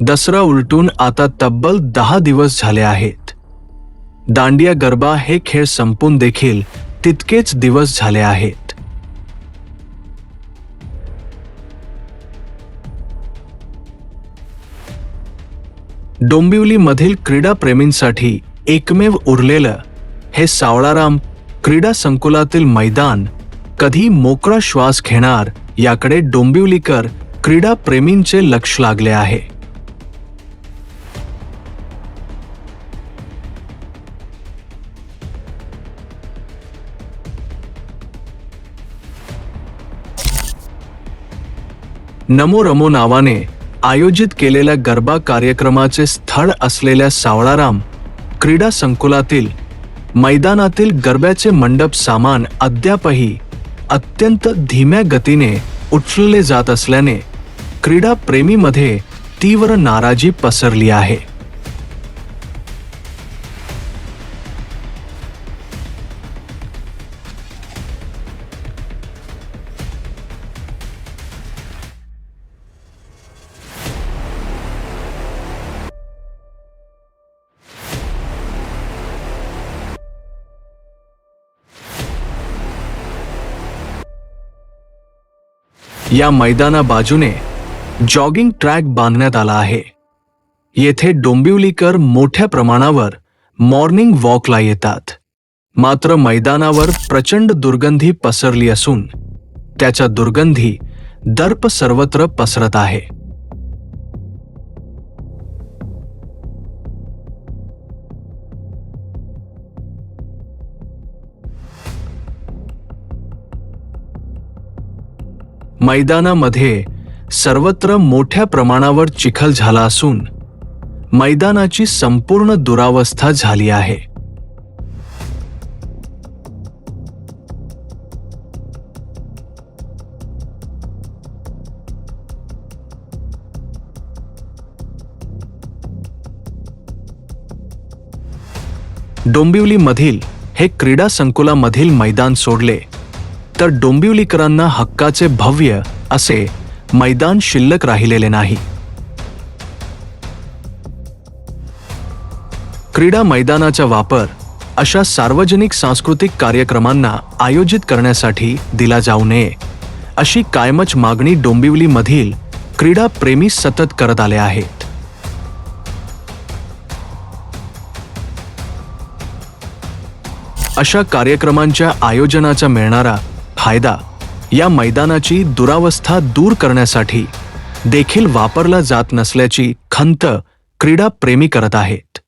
दसरा उलटून आता तब्बल दहा दिवस झाले आहेत. दांडिया गरबा हे खेळ संपून देखील तितकेच दिवस झाले आहेत. डोंबिवलीमधील क्रीडाप्रेमींसाठी एकमेव उरलेलं हे सावळाराम क्रीडा संकुलातील मैदान कधी मोकळा श्वास घेणार याकडे डोंबिवलीकर क्रीडाप्रेमींचे लक्ष लागले आहे. नमो रमो नावाने आयोजित केलेल्या गरबा कार्यक्रमाचे स्थळ असलेल्या सावळाराम क्रीडा संकुलातील मैदानातील गरब्याचे मंडप सामान अद्यापही अत्यंत धीम्या गतीने उचलले जात असल्याने क्रीडा प्रेमीमध्ये तीव्र नाराजी पसरली आहे. या मैदाना बाजूने जॉगिंग ट्रॅक बांधण्यात आला आहे. येथे डोंबिवलीकर मोठ्या प्रमाणावर मॉर्निंग वॉकला येतात. मात्र मैदानावर प्रचंड दुर्गंधी पसरली असून त्याच्या दुर्गंधी दर्प सर्वत्र पसरत आहे. मैदानामध्ये सर्वत्र मोठ्या प्रमाणावर चिखल झाला असून मैदानाची संपूर्ण दुरावस्था झाली आहे. डोंबिवलीमधील हे क्रीडा संकुलामधील मैदान सोडले. तर डोंबिवलीकरांना हक्काचे भव्य असे मैदान शिल्लक राहिलेले नाही. क्रीडा मैदानाचा वापर अशा सार्वजनिक सांस्कृतिक कार्यक्रमांना आयोजित करण्यासाठी दिला जाऊ नये अशी कायमच मागणी डोंबिवलीमधील क्रीडा प्रेमी सतत करत आले आहेत. अशा कार्यक्रमांच्या आयोजनाचा मिळणारा फायदा या मैदानाची दुरावस्था दूर करण्यासाठी देखील वापरला जात नसल्याची खंत क्रीडा प्रेमी करत आहेत.